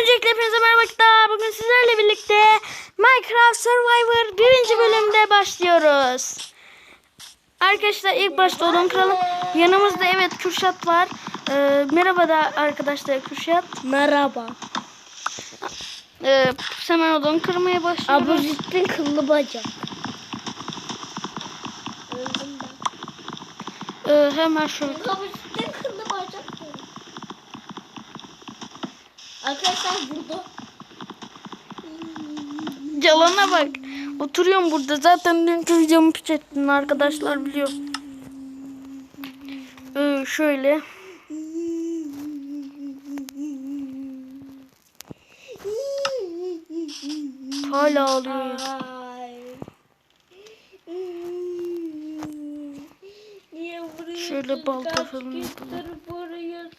Öncelikle hepinize merhaba arkadaşlar. Bugün sizlerle birlikte Minecraft Survivor birinci bölümde başlıyoruz. Arkadaşlar ilk başta odun kıralım. Yanımızda evet Kürşat var. Ee, merhaba da arkadaşlar Kürşat. Merhaba. Ee, hemen odun kırmaya başlıyoruz. Abuzittin kıllı bacak. Ee, hemen şöyle. Abuzittin kıllı bacak. Arkadaşlar burada. Calana bak. Oturuyorum burada. Zaten dünkü videomu piç ettin arkadaşlar biliyor. Ee, şöyle. Hala ağlıyor. Şöyle balta falan gündür yapalım. vuruyorsun?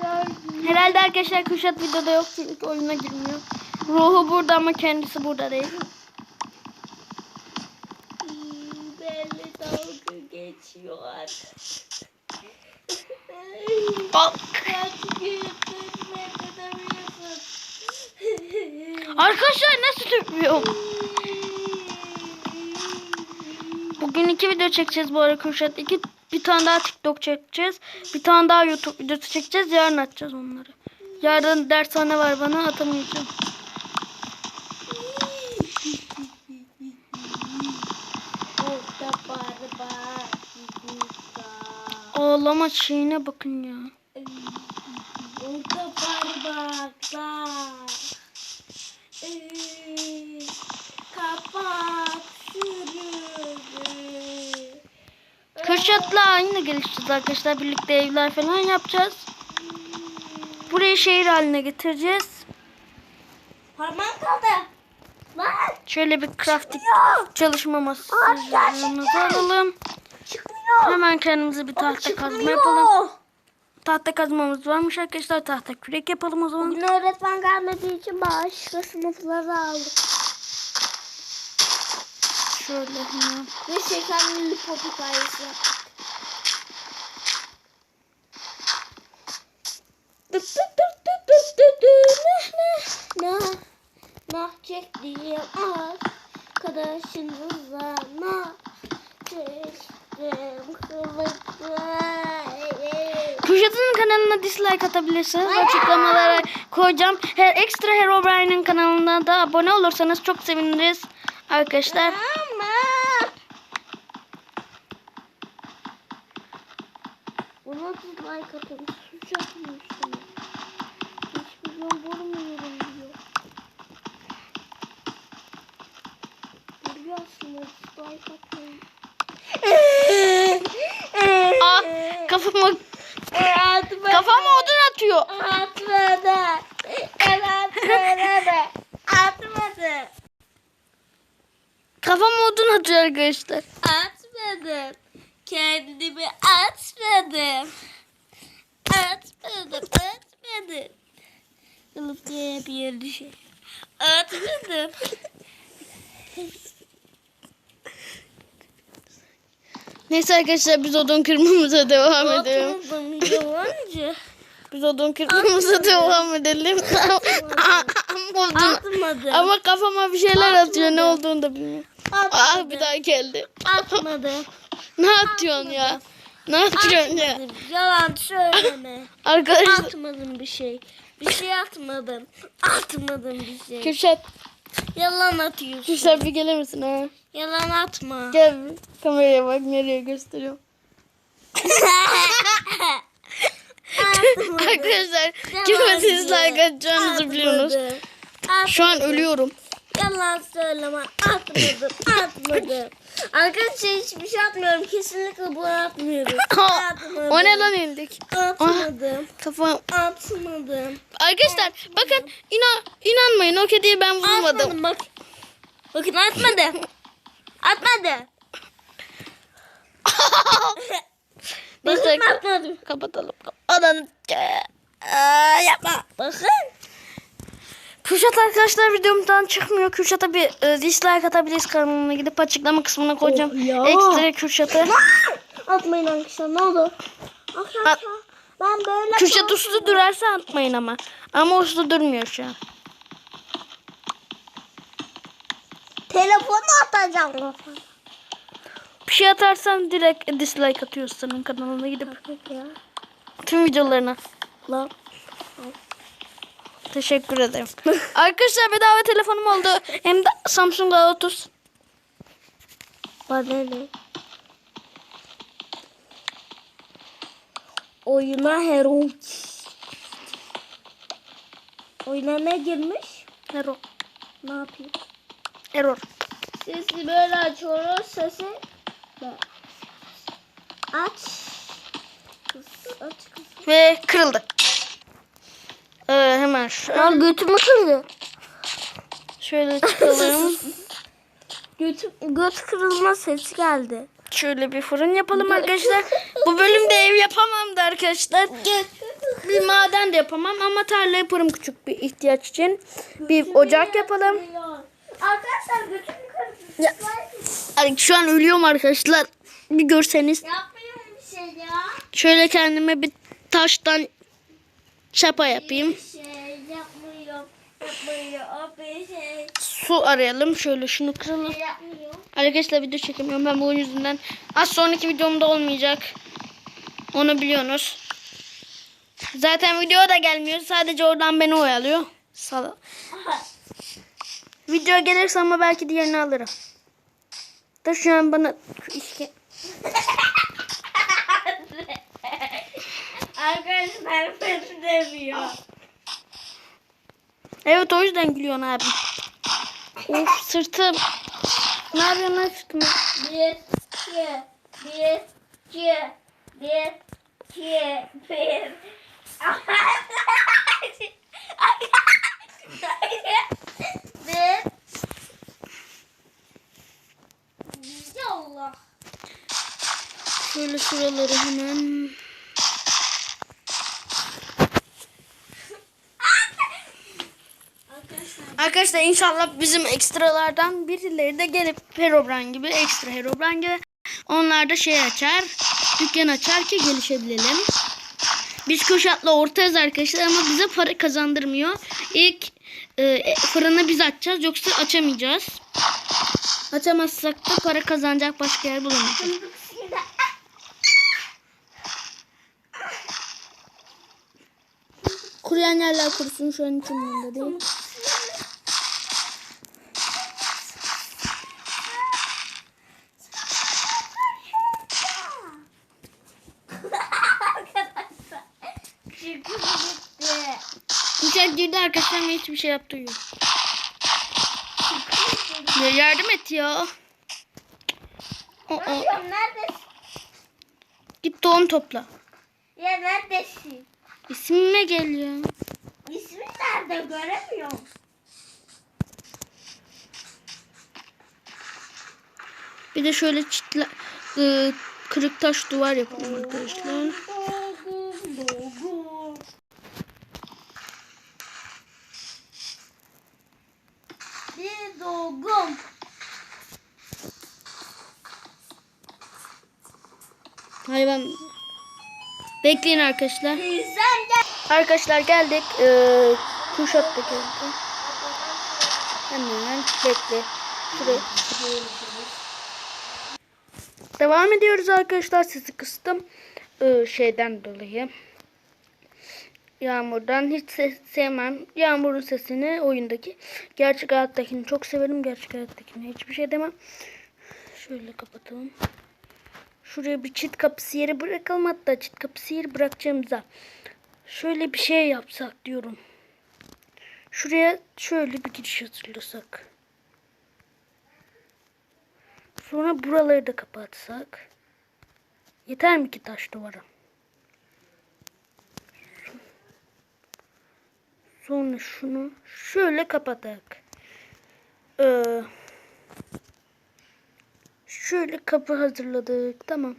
Kaç Herhalde arkadaşlar Kürşat videoda yok çünkü oyuna girmiyor. Ruhu burada ama kendisi burada değil. Belli dalga geçiyor. Bak. Arkadaşlar nasıl tüpüyorum? Bugün iki video çekeceğiz bu arada Kürşat. İki, bir tane daha TikTok çekeceğiz. Bir tane daha YouTube videosu çekeceğiz. Yarın atacağız onları. Yarın dershane var bana atamayacağım. Ağlama şeyine bakın ya. Orada barbaklar. Kürşat'la aynı gelişeceğiz arkadaşlar. Birlikte evler falan yapacağız. Burayı şehir haline getireceğiz. Parmağım kaldı. Lan Şöyle bir crafting çalışma masasımızı alalım. Çıkmıyor. Hemen kendimize bir tahta kazma Çıkmıyor. yapalım. Tahta kazmamız varmış arkadaşlar. Tahta kürek yapalım o zaman. Bugün öğretmen gelmediği için başka sınıfları aldık. Şöyle hemen. Ve şekerli lipop hikayesi yaptık. Nah nah arkadaşınıza nah çektim. Kürşat'ın kanalına dislike atabilirsiniz. Açıklamalara koyacağım. Her ekstra Herobrine'in kanalına da abone olursanız çok seviniriz arkadaşlar. Buna dislike atın. Aslında atmayın. Ah kafama Atmadı. kafama odun atıyor. Atmadı. Atmadı. Atmadı. Kafama odun atıyor arkadaşlar. Atmadım. Kendimi atmadım. Atmadım. Atmadım. Kılıp diye bir düşer. Atmadım. Neyse arkadaşlar biz odun kırmamıza devam edelim. Biz odun kırmamıza devam edelim. odun. Atmadım. Ama kafama bir şeyler atıyor. Ne olduğunu da bilmiyorum. Ah Atmadım. bir daha geldi. Atmadım. Ne atıyorsun ya? Ne yapıyorsun ya? Yalan söyleme. Arkadaşlar Atmadım bir şey. Bir şey atmadım. Atmadım bir şey. Kürşat, Yalan atıyorsun. Kürşat bir gelir misin ha? Yalan atma. Gel kameraya bak nereye gösteriyorum. Arkadaşlar kime dislike atacağınızı biliyorsunuz. Şu an ölüyorum. Yalan söyleme. Atmadım. Atmadım. Arkadaşlar hiçbir şey atmıyorum. Kesinlikle bunu atmıyorum. Atmadım. o ne lan indik? Atmadım. Kafam. Atmadım. Arkadaşlar bakın inan inanmayın o kediyi ben vurmadım. Atmadım bak. Bakın atmadı. Atmadı. Bakın atmadım. kapatalım. Anan. Aa, yapma. Bakın. Kürşat arkadaşlar videomdan çıkmıyor. Kürşat'a bir e, dislike atabiliriz kanalına gidip açıklama kısmına koyacağım. Oh ya. Ekstra Kürşat'a. Atmayın arkadaşlar ne olur. Arkadaşlar. At- Ben böyle Kürşat uslu durarsa atmayın ama. Ama uslu durmuyor şu an. telefonu atacağım kafana. Bir şey atarsan direkt dislike atıyoruz senin kanalına gidip tüm videolarına. Lan. Teşekkür ederim. Arkadaşlar bedava telefonum oldu. Hem de Samsung A30. Bana ne? Oyuna hero. Oyuna ne girmiş? Error. Ne yapayım? Error. Sesi böyle açıyoruz. Sesi aç. Kız, aç kız. Ve kırıldı. Ee, hemen şöyle, Aa, götümü kırdı. şöyle çıkalım. Götüm, göt kırılma sesi geldi. şöyle bir fırın yapalım arkadaşlar. Bu bölümde ev yapamam da arkadaşlar. Bir maden de yapamam ama tarla yaparım küçük bir ihtiyaç için. Bir ocak yapalım. Arkadaşlar götümü kırdı. Ya. Şu an ölüyorum arkadaşlar. Bir görseniz. Yapmıyorum bir şey ya. Şöyle kendime bir taştan çapa yapayım. Şey. Yapmıyorum bir şey. Su arayalım. Şöyle şunu kıralım. Yapmıyorum. Arkadaşlar video çekemiyorum ben bunun yüzünden. Az sonraki videomda olmayacak. Onu biliyorsunuz. Zaten video da gelmiyor. Sadece oradan beni oyalıyor. Sal video gelirse ama belki diğerini alırım. Da şu an bana şu işke... Arkadaşlar beni demiyor. Evet o yüzden gülüyorsun abi. Of sırtım. Ne yapıyorsun lan sırtıma? Bir, iki, bir, iki, bir, iki, bir. Şöyle şuraları hemen. Arkadaşlar inşallah bizim ekstralardan birileri de gelip Herobrine gibi ekstra Herobrine gibi onlar da şey açar dükkan açar ki gelişebilelim. Biz Kuşat'la ortayız arkadaşlar ama bize para kazandırmıyor. İlk e, fırını biz açacağız yoksa açamayacağız. Açamazsak da para kazanacak başka yer bulamayacağız. Kuruyan yerler kurusun şu an için bunda değil. Arkadaşlar. Çünkü gitti. Kuşat girdi arkadaşlar ama hiçbir şey yaptığı yok. Ya yardım et ya. O, o. Arıyorum neredesin? Git tohum topla. Ya neredesin? İsmime geliyor. İsmin nerede göremiyorum. Bir de şöyle çitle, e, kırık taş duvar yapalım arkadaşlar. Dolgum. Hayvan. Bekleyin arkadaşlar. Arkadaşlar geldik. Ee, Kuşat da geldi. Hemen bekle. Şuraya. Devam ediyoruz arkadaşlar. Sizi kıstım. Ee, şeyden dolayı. Yağmurdan hiç ses sevmem. Yağmurun sesini oyundaki. Gerçek hayattakini çok severim. Gerçek hayattakini hiçbir şey demem. Şöyle kapatalım. Şuraya bir çit kapısı yeri bırakalım. Hatta çit kapısı yeri bırakacağımıza. Şöyle bir şey yapsak diyorum. Şuraya şöyle bir giriş hazırlasak. Sonra buraları da kapatsak. Yeter mi ki taş duvara? Sonra şunu şöyle kapatak. Ee, şöyle kapı hazırladık. Tamam.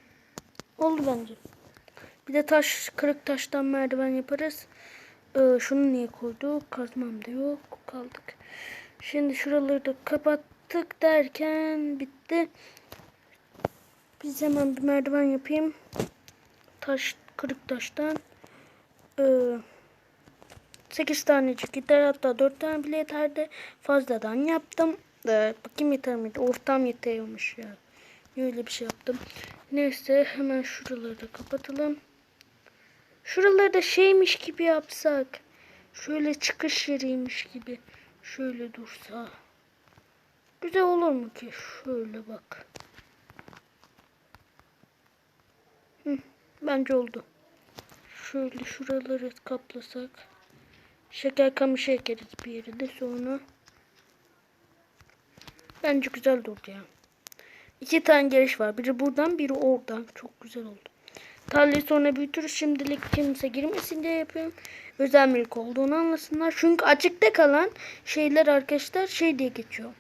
Oldu bence. Bir de taş, kırık taştan merdiven yaparız. Ee, şunu niye koyduk? Kazmam da yok. Kaldık. Şimdi şuraları da kapattık derken bitti. Biz hemen bir merdiven yapayım. Taş, kırık taştan. Ee, 8 tanecik yeter hatta 4 tane bile yeterdi. Fazladan yaptım. Ee, bakayım yeter miydi? Ortam yetiyormuş ya. Niye öyle bir şey yaptım? Neyse hemen şuraları da kapatalım. Şuraları da şeymiş gibi yapsak. Şöyle çıkış yeriymiş gibi. Şöyle dursa. Güzel olur mu ki? Şöyle bak. Hı, bence oldu. Şöyle şuraları kaplasak. Şeker kamışı ekeriz bir yere de sonra. Bence güzel durdu ya. İki tane giriş var. Biri buradan biri oradan. Çok güzel oldu. Tarlayı sonra büyütürüz. Şimdilik kimse girmesin diye yapıyorum. Özel mülk olduğunu anlasınlar. Çünkü açıkta kalan şeyler arkadaşlar şey diye geçiyor.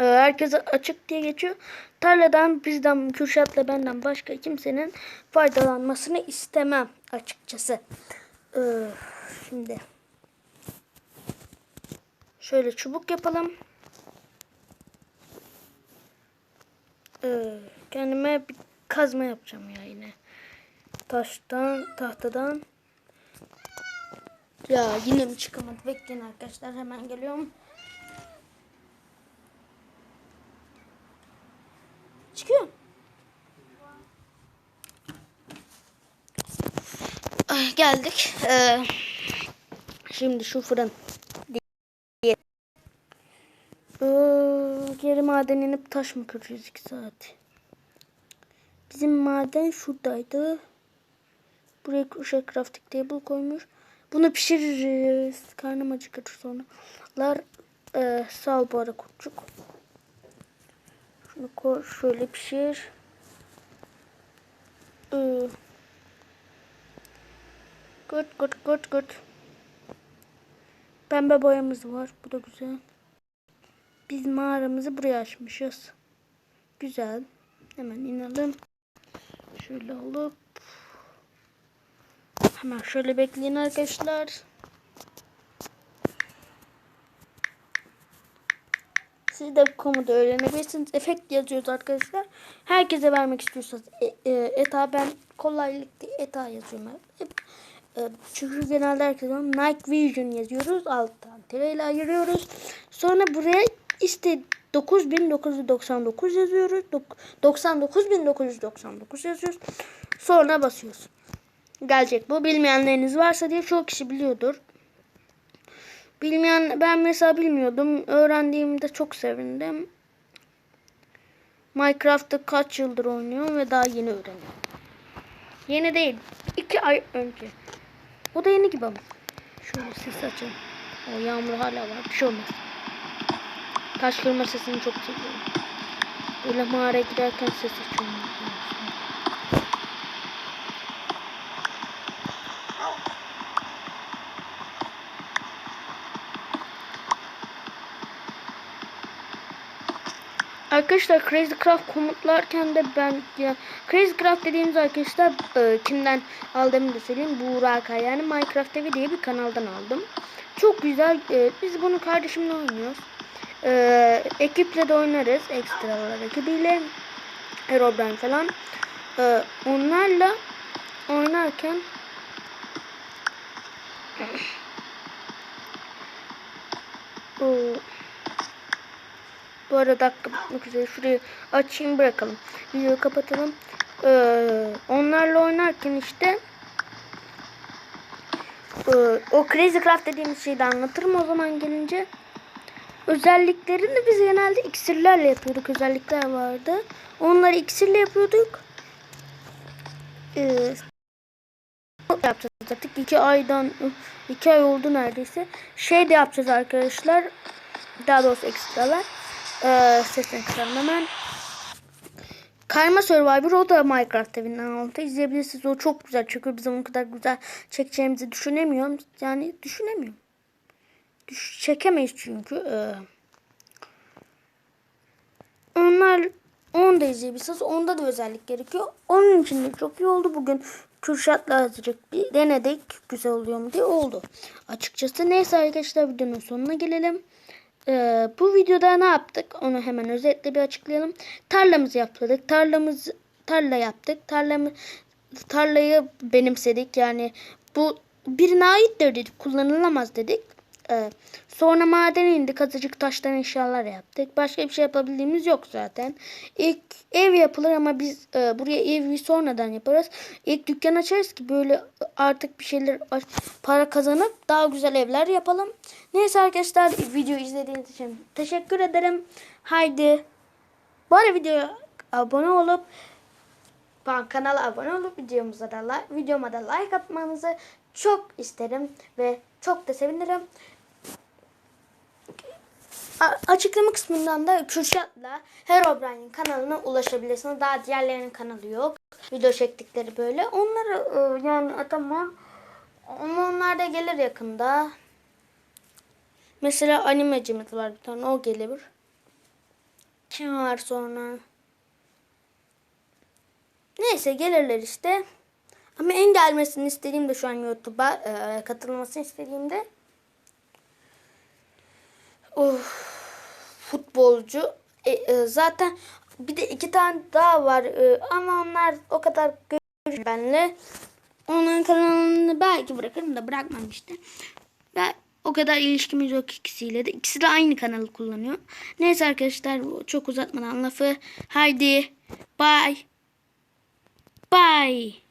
Ee, Herkese açık diye geçiyor. Tarladan bizden Kürşat'la benden başka kimsenin faydalanmasını istemem açıkçası. Ee, şimdi şöyle çubuk yapalım. Ee, kendime bir kazma yapacağım ya yine. Taştan, tahtadan. Ya yine mi çıkamadı? Bekleyin arkadaşlar hemen geliyorum. Çıkıyor. Ay, geldik. Ee, şimdi şu fırın. diye- Ee, geri maden inip taş mı kıracağız 2 saat? Bizim maden şuradaydı. Buraya kuşa crafting table koymuş. Bunu pişiririz. Karnım acıkır sonralar. Ee, sağ ol bu ara kurtçuk. Şunu koy şöyle pişir. Ee, Good good good good. Pembe boyamız var. Bu da güzel. Biz mağaramızı buraya açmışız. Güzel. Hemen inelim. Şöyle alıp hemen şöyle bekleyin arkadaşlar. Siz de bu öğrenebilirsiniz. Efekt yazıyoruz arkadaşlar. Herkese vermek istiyorsanız e, e, ETA ben kolaylıkla ETA yazıyorum. Hep, e, çünkü genelde herkes Night Vision yazıyoruz. Alttan tireyle ayırıyoruz. Sonra buraya işte 9999 yazıyoruz. Dok- 99999 yazıyoruz. Sonra basıyoruz. Gelecek bu. Bilmeyenleriniz varsa diye çok kişi biliyordur. Bilmeyen ben mesela bilmiyordum. Öğrendiğimde çok sevindim. Minecraft'ta kaç yıldır oynuyorum ve daha yeni öğreniyorum. Yeni değil. iki ay önce. O da yeni gibi ama. Şöyle ses açalım. O yağmur hala var. Bir şey olmaz. Taş kırma sesini çok seviyorum. Böyle mağaraya giderken ses açıyorum. Arkadaşlar Crazy Craft komutlarken de ben ya Crazy Craft dediğimiz arkadaşlar e, kimden aldığımı da söyleyeyim. Buğra Kaya yani Minecraft TV diye bir kanaldan aldım. Çok güzel. e, biz bunu kardeşimle oynuyoruz. E, ekiple de oynarız. Ekstra olarak ekibiyle. Herobrine falan. E, onlarla oynarken o bu arada dakika üzere. Şurayı açayım bırakalım. Videoyu kapatalım. Ee, onlarla oynarken işte e, o Crazy Craft dediğimiz şeyi de anlatırım o zaman gelince. Özelliklerini biz genelde iksirlerle yapıyorduk. Özellikler vardı. Onları iksirle yapıyorduk. Ee, yapacağız artık. iki aydan iki ay oldu neredeyse. Şey de yapacağız arkadaşlar. Daha doğrusu ekstralar. Ee, sesini kısalım hemen. Karma Survivor o da Minecraft evinden aldı. İzleyebilirsiniz. O çok güzel. Çünkü bizim o kadar güzel çekeceğimizi düşünemiyorum. Yani düşünemiyorum. Çekemeyiz çünkü. Ee, onlar onu da izleyebilirsiniz. Onda da özellik gerekiyor. Onun için de çok iyi oldu. Bugün Kürşat'la azıcık bir denedik. Güzel oluyor mu diye oldu. Açıkçası neyse arkadaşlar videonun sonuna gelelim. Ee, bu videoda ne yaptık? Onu hemen özetle bir açıklayalım. Tarlamızı yaptık. Tarlamız tarla yaptık. Tarlamı tarlayı benimsedik. Yani bu birine aittir dedik. Kullanılamaz dedik. Sonra madene indik. Azıcık taştan eşyalar yaptık. Başka bir şey yapabildiğimiz yok zaten. İlk ev yapılır ama biz e, buraya evi sonradan yaparız. İlk dükkan açarız ki böyle artık bir şeyler para kazanıp daha güzel evler yapalım. Neyse arkadaşlar video izlediğiniz için teşekkür ederim. Haydi bu arada videoya abone olup kanala abone olup videomuza da like, videoma da like atmanızı çok isterim ve çok da sevinirim. Açıklama kısmından da Kürşat'la Herobrine'in kanalına ulaşabilirsiniz. Daha diğerlerinin kanalı yok. Video çektikleri böyle. Onları e, yani atamam. Ama onlar da gelir yakında. Mesela animecimiz var bir tane. O gelir. Kim var sonra? Neyse gelirler işte. Ama en gelmesini istediğim de şu an YouTube'a e, katılmasını istediğimde of, futbolcu E, e, zaten bir de iki tane daha var E, ama onlar o kadar görüşmüyor benle. Onların kanalını belki bırakırım da bırakmam işte. Ve o kadar ilişkimiz yok ikisiyle de. İkisi de aynı kanalı kullanıyor. Neyse arkadaşlar çok uzatmadan lafı. Haydi. Bye. Bye.